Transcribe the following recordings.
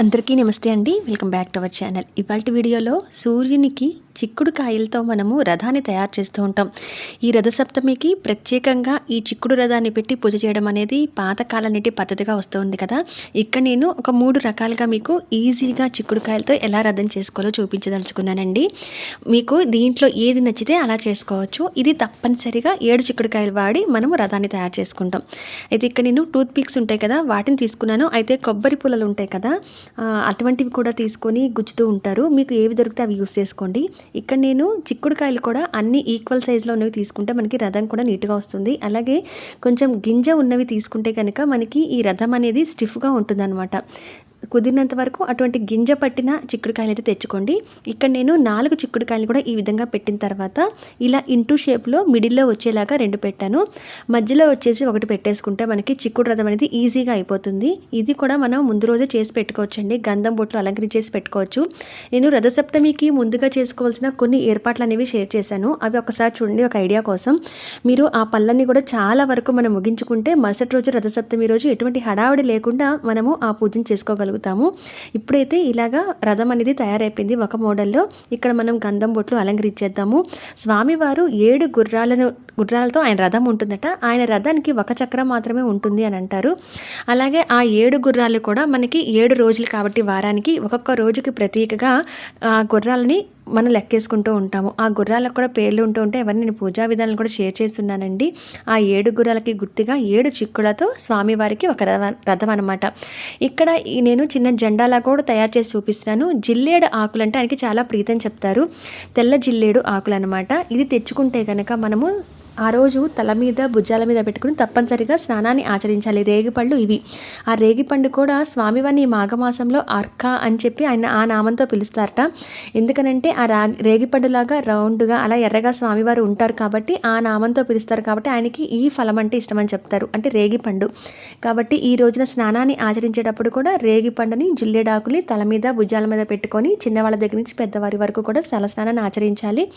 అందరికీ నమస్తే అండి. Welcome back to our channel. ఇవాళ వీడియోలో సూర్యునికి చిక్కుడు కాయలతో మనము రథాన్ని తయారు చేస్తూ ఉంటాం. ఈ రథసప్తమికి ప్రత్యేకంగా ఈ చిక్కుడు రథాన్ని పెట్టి పూజ చేయడం అనేది పాతకాలం నుండి పద్ధతిగా వస్తుంది కదా. ఇక్కడ నేను ఒక మూడు రకాలుగా మీకు ఈజీగా చిక్కుడు కాయలతో ఎలా రథం చేసుకోవాలో చూపించదలుచుకున్నానండి. మీకు దీంట్లో ఏది నచ్చితే అలా చేసుకోవచ్చు. ఇది తప్పనిసరిగా ఏడు చిక్కుడుకాయలు వాడి మనము రథాన్ని తయారు చేసుకుంటాం. అయితే ఇక్కడ నేను టూత్ పిక్స్ ఉంటాయి కదా వాటిని తీసుకున్నాను. అయితే కొబ్బరి పుల్లలు ఉంటాయి కదా అటువంటివి కూడా తీసుకొని గుచ్చుతూ ఉంటారు. మీకు ఏవి దొరికితే అవి యూస్ చేసుకోండి. ఇక్కడ నేను చిక్కుడుకాయలు కూడా అన్ని ఈక్వల్ సైజులో ఉన్నవి తీసుకుంటే మనకి రథం కూడా నీట్గా వస్తుంది. అలాగే కొంచెం గింజ ఉన్నవి తీసుకుంటే కనుక మనకి ఈ రథం అనేది స్టిఫ్గా ఉంటుందన్నమాట. కుదిరినంత వరకు అటువంటి గింజ పట్టిన చిక్కుడుకాయలు అయితే తెచ్చుకోండి. ఇక్కడ నేను నాలుగు చిక్కుడుకాయలు కూడా ఈ విధంగా పెట్టిన తర్వాత ఇలా ఇంటూ షేప్లో మిడిల్లో వచ్చేలాగా రెండు పెట్టాను. మధ్యలో వచ్చేసి ఒకటి పెట్టేసుకుంటే మనకి చిక్కుడు రథం అనేది ఈజీగా అయిపోతుంది. ఇది కూడా మనం ముందు రోజే చేసి పెట్టుకోవచ్చండి. గంధం బొట్లు అలంకరించేసి పెట్టుకోవచ్చు. నేను రథసప్తమికి ముందుగా చేసుకోవాల్సిన కొన్ని ఏర్పాట్లు అనేవి షేర్ చేశాను. అవి ఒకసారి చూడండి ఒక ఐడియా కోసం. మీరు ఆ పళ్ళని కూడా చాలా వరకు మనం ముగించుకుంటే మరుసటి రోజు రథసప్తమి రోజు ఎటువంటి హడావిడి లేకుండా మనము ఆ పూజను చేసుకోగలుగుతాము ఇప్పుడైతే ఇలాగా రథం అనేది తయారైపోయింది. ఒక మోడల్లో ఇక్కడ మనం గంధం బొట్లు అలంకరించేద్దాము. స్వామివారు ఏడు గుర్రాలను గుర్రాలతో ఆయన రథం ఉంటుందట. ఆయన రథానికి ఒక చక్రం మాత్రమే ఉంటుంది అని అంటారు. అలాగే ఆ ఏడు గుర్రాలు కూడా మనకి ఏడు రోజులు కాబట్టి వారానికి ఒక్కొక్క రోజుకి ప్రతీకగా ఆ గుర్రాలని మనం లెక్కేసుకుంటూ ఉంటాము. ఆ గుర్రాలకు కూడా పేర్లు ఉంటూ ఉంటే ఎవరిని నేను పూజా విధానాలు కూడా షేర్ చేస్తున్నానండి. ఆ ఏడు గుర్రాలకి గుర్తుగా ఏడు చిక్కులతో స్వామివారికి ఒక రథం అనమాట ఇక్కడ నేను చిన్న జెండాలా కూడా తయారు చేసి చూపిస్తాను జిల్లేడు ఆకులు అంటే ఆయనకి చాలా ప్రీతం చెప్తారు. తెల్ల జిల్లేడు ఆకులు అనమాట ఇది తెచ్చుకుంటే కనుక మనము ఆ రోజు తల మీద భుజాల మీద పెట్టుకుని తప్పనిసరిగా స్నానాన్ని ఆచరించాలి. రేగిపళ్ళు ఇవి. ఆ రేగిపండు కూడా స్వామివారిని మాఘమాసంలో అర్క అని చెప్పి ఆయన ఆ నామంతో పిలుస్తారట. ఎందుకనంటే ఆ రా రేగిపండులాగా రౌండ్గా అలా ఎర్రగా స్వామివారు ఉంటారు కాబట్టి ఆ నామంతో పిలుస్తారు కాబట్టి ఆయనకి ఈ ఫలం అంటే ఇష్టమని చెప్తారు. అంటే రేగిపండు. కాబట్టి ఈ రోజున స్నానాన్ని ఆచరించేటప్పుడు కూడా రేగిపండుని జిల్లెడాకుని తల మీద భుజాల మీద పెట్టుకొని చిన్నవాళ్ళ దగ్గర నుంచి పెద్దవారి వరకు కూడా తల స్నానాన్ని ఆచరించాలి.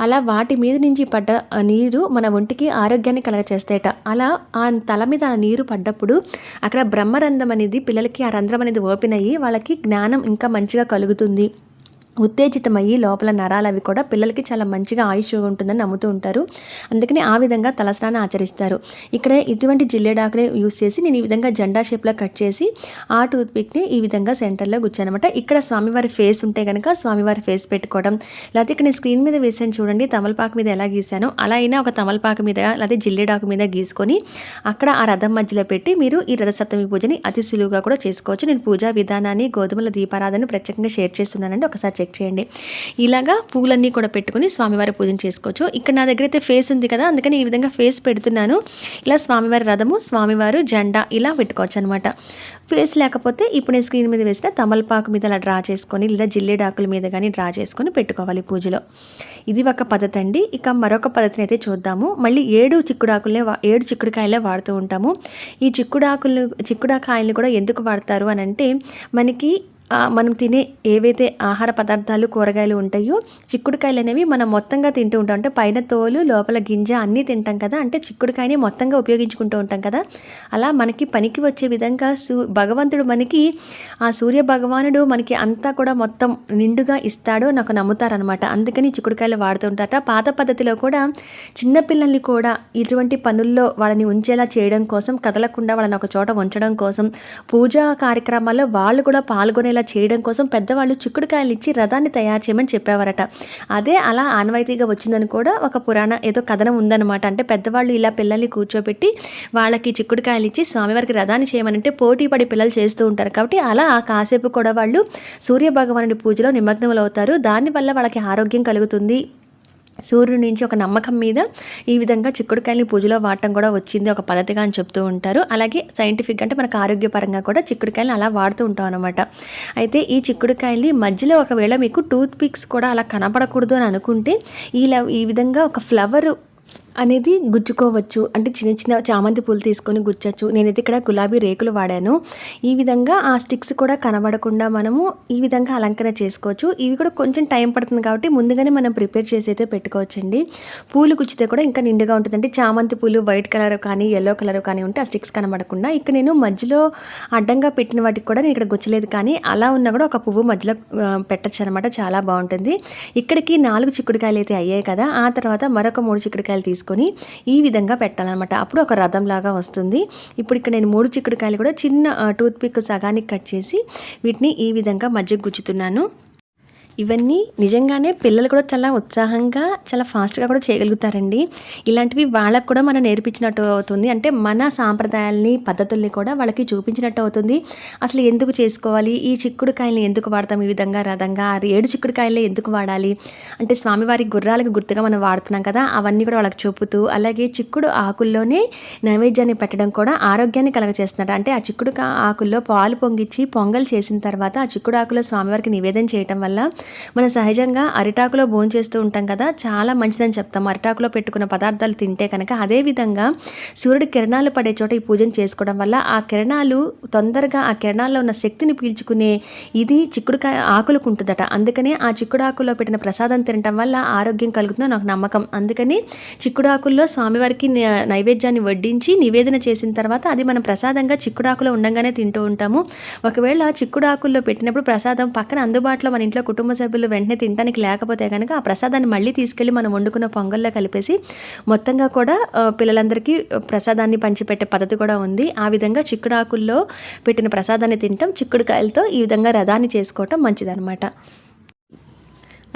అలా వాటి మీద నుంచి పడ్డ నీరు మన ఒంటికి ఆరోగ్యాన్ని కలగచేస్తాయట. అలా ఆ తల మీద ఆ నీరు పడ్డప్పుడు అక్కడ బ్రహ్మరంధ్రం అనేది పిల్లలకి ఆ రంధ్రం అనేది ఓపెన్ అయ్యి వాళ్ళకి జ్ఞానం ఇంకా మంచిగా కలుగుతుంది. ఉత్తేజితమయ్యి లోపల నరాలు అవి కూడా పిల్లలకి చాలా మంచిగా ఆయుష్ ఉంటుందని నమ్ముతూ ఉంటారు. అందుకని ఆ విధంగా తలస్నానం ఆచరిస్తారు. ఇక్కడ ఇటువంటి జిల్లేడాకునే యూస్ చేసి నేను ఈ విధంగా జెండా షేప్లో కట్ చేసి ఆ టూత్ పిక్ని ఈ విధంగా సెంటర్లో గుచ్చానమాట. ఇక్కడ స్వామివారి ఫేస్ ఉంటే కనుక స్వామివారి ఫేస్ పెట్టుకోవడం లేకపోతే ఇక్కడ నేను స్క్రీన్ మీద వేసాను చూడండి తమలపాకు మీద ఎలా గీసాను అలా అయినా ఒక తమలపాకు మీద లేకపోతే జిల్లేడాకు మీద గీసుకొని అక్కడ ఆ రథం మధ్యలో పెట్టి మీరు ఈ రథసప్తమి పూజని అతి సులువుగా కూడా చేసుకోవచ్చు. నేను పూజా విధానాన్ని గోధుమల దీపారాధన ప్రత్యేకంగా షేర్ చేస్తున్నానండి. ఒకసారి చెక్ చేయండి. ఇలాగా పూలన్నీ కూడా పెట్టుకుని స్వామివారి పూజను చేసుకోవచ్చు. ఇక్కడ నా దగ్గర అయితే ఫేస్ ఉంది కదా అందుకని ఈ విధంగా ఫేస్ పెడుతున్నాను. ఇలా స్వామివారి రథము స్వామివారు జెండా ఇలా పెట్టుకోవచ్చు అనమాట ఫేస్ లేకపోతే ఇప్పుడు నేను స్క్రీన్ మీద వేసిన తమలపాకు మీద అలా డ్రా చేసుకొని లేదా జిల్లేడాకుల మీద కానీ డ్రా చేసుకొని పెట్టుకోవాలి పూజలో. ఇది ఒక పద్ధతి అండి. ఇక మరొక పద్ధతిని అయితే చూద్దాము. మళ్ళీ ఏడు చిక్కుడాకులనే వా- ఏడు చిక్కుడుకాయలే వాడుతూ ఉంటాము. ఈ చిక్కుడాకులు చిక్కుడాకాయలు కూడా ఎందుకు వాడతారు అని అంటే మనకి మనం తినే ఏవైతే ఆహార పదార్థాలు కూరగాయలు ఉంటాయో చిక్కుడుకాయలు అనేవి మనం మొత్తంగా తింటూ ఉంటాం. అంటే పైన తోలు లోపల గింజ అన్నీ తింటాం కదా. అంటే చిక్కుడుకాయని మొత్తంగా ఉపయోగించుకుంటూ ఉంటాం కదా. అలా మనకి పనికి వచ్చే విధంగా సూ భగవంతుడు మనకి ఆ సూర్య భగవానుడు మనకి అంతా కూడా మొత్తం నిండుగా ఇస్తాడో నాకు నమ్ముతారనమాట అందుకని చిక్కుడుకాయలు వాడుతూ ఉంటారట పాత పద్ధతిలో కూడా చిన్నపిల్లల్ని కూడా ఇటువంటి పనుల్లో వాళ్ళని ఉంచేలా చేయడం కోసం కదలకుండా వాళ్ళని ఒక చోట ఉంచడం కోసం పూజా కార్యక్రమాల్లో వాళ్ళు కూడా పాల్గొనే ఉండేలా చేయడం కోసం పెద్దవాళ్ళు చిక్కుడుకాయలు ఇచ్చి రథాన్ని తయారు చేయమని చెప్పేవారట. అదే అలా ఆనవాయితీగా వచ్చిందని కూడా ఒక పురాణ ఏదో కథనం ఉందన్నమాట. అంటే పెద్దవాళ్ళు ఇలా పిల్లల్ని కూర్చోబెట్టి వాళ్ళకి చిక్కుడుకాయలు ఇచ్చి స్వామివారికి రథాన్ని చేయమనంటే పోటీ పడి పిల్లలు చేస్తూ ఉంటారు. కాబట్టి అలా ఆ కాసేపు కూడా వాళ్ళు సూర్య భగవానుడి పూజలో నిమగ్నములు అవుతారు దానివల్ల వాళ్ళకి ఆరోగ్యం కలుగుతుంది. సూర్యుడి నుంచి ఒక నమ్మకం మీద ఈ విధంగా చిక్కుడుకాయలని పూజలో వాడటం కూడా వచ్చింది. ఒక పద్ధతిగా అని చెప్తూ ఉంటారు. అలాగే సైంటిఫిక్ అంటే మనకు ఆరోగ్యపరంగా కూడా చిక్కుడుకాయలను అలా వాడుతూ ఉంటాం అనమాట అయితే ఈ చిక్కుడుకాయల్ని మధ్యలో ఒకవేళ మీకు టూత్ పిక్స్ కూడా అలా కనపడకూడదు అని అనుకుంటే ఇలా ఈ విధంగా ఒక ఫ్లవర్ అనేది గుచ్చుకోవచ్చు. అంటే చిన్న చిన్న చామంతి పూలు తీసుకొని గుచ్చచ్చు. నేనైతే ఇక్కడ గులాబీ రేకులు వాడాను. ఈ విధంగా ఆ స్టిక్స్ కూడా కనబడకుండా మనము ఈ విధంగా అలంకరణ చేసుకోవచ్చు. ఇవి కూడా కొంచెం టైం పడుతుంది కాబట్టి ముందుగానే మనం ప్రిపేర్ చేసి అయితే పెట్టుకోవచ్చండి. పూలు గుచ్చితే కూడా ఇంకా నిండుగా ఉంటుంది అంటే చామంతి పూలు వైట్ కలర్ కానీ ఎల్లో కలర్ కానీ ఉంటే ఆ స్టిక్స్ కనబడకుండా. ఇక్కడ నేను మధ్యలో అడ్డంగా పెట్టిన వాటికి కూడా నేను ఇక్కడ గుచ్చలేదు కానీ అలా ఉన్నా కూడా ఒక పువ్వు మధ్యలో పెట్టచ్చు పెట్టొచ్చు అనమాట చాలా బాగుంటుంది. ఇక్కడికి నాలుగు చిక్కుడుకాయలు అయితే అయ్యాయి కదా. ఆ తర్వాత మరొక మూడు చిక్కుడుకాయలు తీసుకొని ఈ విధంగా పెట్టాలన్నమాట. అప్పుడు ఒక రథం లాగా వస్తుంది. ఇప్పుడు ఇక్కడ నేను మూడు చిక్కుడుకాయలు కూడా చిన్న టూత్పిక్ సగానికి కట్ చేసి వీటిని ఈ విధంగా మధ్య గుచ్చుతున్నాను. ఇవన్నీ నిజంగానే పిల్లలు కూడా చాలా ఉత్సాహంగా చాలా ఫాస్ట్గా కూడా చేయగలుగుతారండి. ఇలాంటివి వాళ్ళకు కూడా మనం నేర్పించినట్టు అవుతుంది. అంటే మన సాంప్రదాయాల్ని పద్ధతుల్ని కూడా వాళ్ళకి చూపించినట్టు అవుతుంది. అసలు ఎందుకు చేసుకోవాలి? ఈ చిక్కుడుకాయల్ని ఎందుకు వాడతాం? ఈ విధంగా రథంగా ఏడు చిక్కుడుకాయలే ఎందుకు వాడాలి? అంటే స్వామివారి గుర్రాలకు గుర్తుగా మనం వాడుతున్నాం కదా అవన్నీ కూడా వాళ్ళకి చూపుతూ అలాగే చిక్కుడు ఆకుల్లోనే నైవేద్యాన్ని పెట్టడం కూడా ఆరోగ్యాన్ని కలగచేస్తున్నారు. అంటే ఆ చిక్కుడు కా- ఆకుల్లో పాలు పొంగిచ్చి పొంగల్ చేసిన తర్వాత ఆ చిక్కుడు ఆకులో స్వామివారికి నివేదన చేయటం వల్ల మనం సహజంగా అరిటాకులో భోజనం చేస్తూ ఉంటాం కదా చాలా మంచిదని చెప్తాం. అరిటాకులో పెట్టుకున్న పదార్థాలు తింటే కనుక అదే విధంగా సూర్యుడి కిరణాలు పడే చోట ఈ పూజను చేసుకోవడం వల్ల ఆ కిరణాలు తొందరగా ఆ కిరణాల్లో ఉన్న శక్తిని పీల్చుకునే ఇది చిక్కుడుకాయ ఆకులకు ఉంటుందట. అందుకనే ఆ చిక్కుడాకుల్లో పెట్టిన ప్రసాదం తినటం వల్ల ఆరోగ్యం కలుగుతుందని నాకు నమ్మకం. అందుకని చిక్కుడాకుల్లో స్వామివారికి నైవేద్యాన్ని వడ్డించి నివేదన చేసిన తర్వాత అది మనం ప్రసాదంగా చిక్కుడాకులో ఉండగానే తింటూ ఉంటాము. ఒకవేళ చిక్కుడాకుల్లో పెట్టినప్పుడు ప్రసాదం పక్కన అందుబాటులో మన ఇంట్లో కుటుంబ సభ్యులు వెంటనే తినడానికి లేకపోతే కనుక ఆ ప్రసాదాన్ని మళ్ళీ తీసుకెళ్ళి మనం వండుకున్న పొంగల్లో కలిపేసి మొత్తంగా కూడా పిల్లలందరికీ ప్రసాదాన్ని పంచిపెట్టే పద్ధతి కూడా ఉంది. ఆ విధంగా చిక్కుడాకుల్లో పెట్టిన ప్రసాదాన్ని తినటం చిక్కుడుకాయలతో ఈ విధంగా రథాన్ని చేసుకోవటం మంచిదన్నమాట.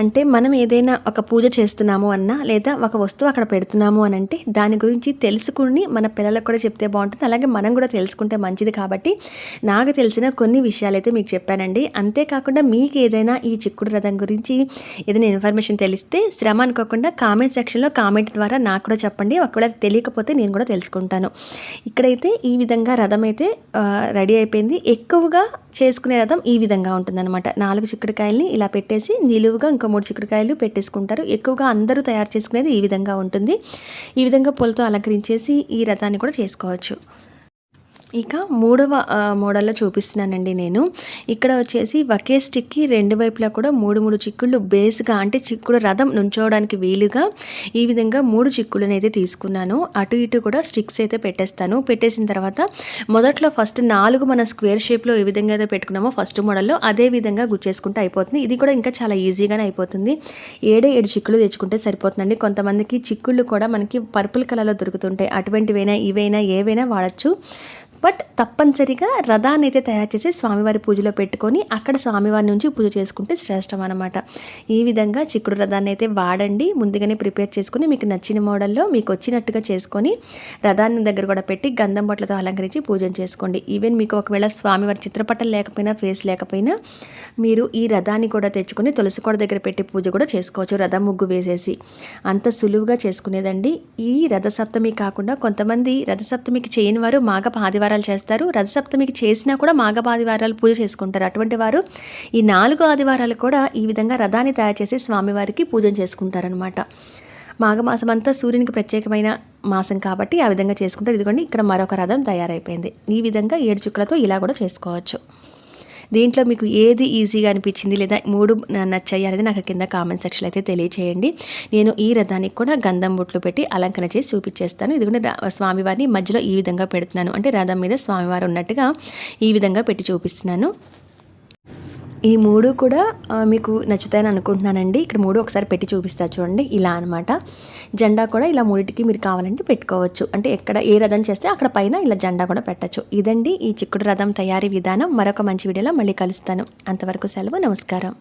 అంటే మనం ఏదైనా ఒక పూజ చేస్తున్నాము అన్నా లేదా ఒక వస్తువు అక్కడ పెడుతున్నాము అని అంటే దాని గురించి తెలుసుకుని మన పిల్లలకు కూడా చెప్తే బాగుంటుంది. అలాగే మనం కూడా తెలుసుకుంటే మంచిది కాబట్టి నాకు తెలిసిన కొన్ని విషయాలు అయితే మీకు చెప్పానండి. అంతేకాకుండా మీకు ఏదైనా ఈ చిక్కుడు రథం గురించి ఏదైనా ఇన్ఫర్మేషన్ తెలిస్తే శ్రమ అనుకోకుండా కామెంట్ సెక్షన్లో కామెంట్ ద్వారా నాకు కూడా చెప్పండి. ఒకవేళ తెలియకపోతే నేను కూడా తెలుసుకుంటాను. ఇక్కడైతే ఈ విధంగా రథం అయితే రెడీ అయిపోయింది. ఎక్కువగా చేసుకునే రథం ఈ విధంగా ఉంటుందన్నమాట. నాలుగు చిక్కుడుకాయల్ని ఇలా పెట్టేసి నిలువుగా ఇంకో మూడు చిక్కుడుకాయలు పెట్టేసుకుంటారు. ఎక్కువగా అందరూ తయారు చేసుకునేది ఈ విధంగా ఉంటుంది. ఈ విధంగా పూలతో అలంకరించేసి ఈ రథాన్ని కూడా చేసుకోవచ్చు. ఇక మూడవ మోడల్లో చూపిస్తున్నానండి నేను. ఇక్కడ వచ్చేసి ఒకే స్టిక్కి రెండు వైపులా కూడా మూడు మూడు చిక్కుళ్ళు బేస్గా అంటే చిక్కుడు రథం నుంచోవడానికి వీలుగా ఈ విధంగా మూడు చిక్కులను అయితే తీసుకున్నాను. అటు ఇటు కూడా స్టిక్స్ అయితే పెట్టేస్తాను. పెట్టేసిన తర్వాత మొదట్లో ఫస్ట్ నాలుగు మన స్క్వేర్ షేప్లో ఏ విధంగా అయితే పెట్టుకున్నామో ఫస్ట్ మోడల్లో అదే విధంగా గుచ్చేసుకుంటే అయిపోతుంది. ఇది కూడా ఇంకా చాలా ఈజీగానే అయిపోతుంది. ఏడే ఏడు చిక్కులు తెచ్చుకుంటే సరిపోతుందండి. కొంతమందికి చిక్కుళ్ళు కూడా మనకి పర్పుల్ కలర్లో దొరుకుతుంటాయి. అటువంటివైనా ఇవైనా ఏవైనా వాడచ్చు. బట్ తప్పనిసరిగా రథాన్ని అయితే తయారు చేసి స్వామివారి పూజలో పెట్టుకొని అక్కడ స్వామివారి నుంచి పూజ చేసుకుంటే శ్రేష్టం అనమాట ఈ విధంగా చిక్కుడు రథాన్ని అయితే వాడండి ముందుగానే ప్రిపేర్ చేసుకుని మీకు నచ్చిన మోడల్లో మీకు వచ్చినట్టుగా చేసుకొని రథాన్ని దగ్గర కూడా పెట్టి గంధం బొట్లతో అలంకరించి పూజను చేసుకోండి. ఈవెన్ మీకు ఒకవేళ స్వామివారి చిత్రపటం లేకపోయినా ఫేస్ లేకపోయినా మీరు ఈ రథాన్ని కూడా తెచ్చుకొని తులసి కోట దగ్గర పెట్టి పూజ కూడా చేసుకోవచ్చు రథం ముగ్గు వేసేసి. అంత సులువుగా చేసుకునేదండి. ఈ రథసప్తమి కాకుండా కొంతమంది రథసప్తమికి చేయని వారు మాఘ ఆదివారాలు చేస్తారు. రథసప్తమికి చేసినా కూడా మాఘ ఆదివారాలు పూజ చేసుకుంటారు. అటువంటి వారు ఈ నాలుగు ఆదివారాలు కూడా ఈ విధంగా రథాన్ని తయారు చేసి స్వామివారికి పూజ చేసుకుంటారనమాట మాఘమాసం అంతా సూర్యునికి ప్రత్యేకమైన మాసం కాబట్టి ఆ విధంగా చేసుకుంటారు. ఇదిగోండి ఇక్కడ మరొక రథం తయారైపోయింది. ఈ విధంగా ఏడు చుక్కలతో ఇలా కూడా చేసుకోవచ్చు. దీంట్లో మీకు ఏది ఈజీగా అనిపించింది లేదా మూడు నచ్చాయి అనేది నాకు కింద కామెంట్ సెక్షన్ అయితే తెలియచేయండి. నేను ఈ రథానికి కూడా గంధం బొట్లు పెట్టి అలంకరణ చేసి చూపించేస్తాను. ఇది కూడా స్వామివారిని మధ్యలో ఈ విధంగా పెడుతున్నాను. అంటే రథం మీద స్వామివారు ఉన్నట్టుగా ఈ విధంగా పెట్టి చూపిస్తున్నాను. ఈ మూడు కూడా మీకు నచ్చుతాయని అనుకుంటున్నానండి. ఇక్కడ మూడు ఒకసారి పెట్టి చూపిస్తా చూడండి. ఇలా అనమాట జెండా కూడా ఇలా మూడింటికి మీరు కావాలంటే పెట్టుకోవచ్చు. అంటే ఎక్కడ ఏ రథం చేస్తే అక్కడ పైన ఇలా జెండా కూడా పెట్టచ్చు. ఇదండి ఈ చిక్కుడు రథం తయారీ విధానం. మరొక మంచి వీడియోలో మళ్ళీ కలుస్తాను. అంతవరకు సెలవు నమస్కారం.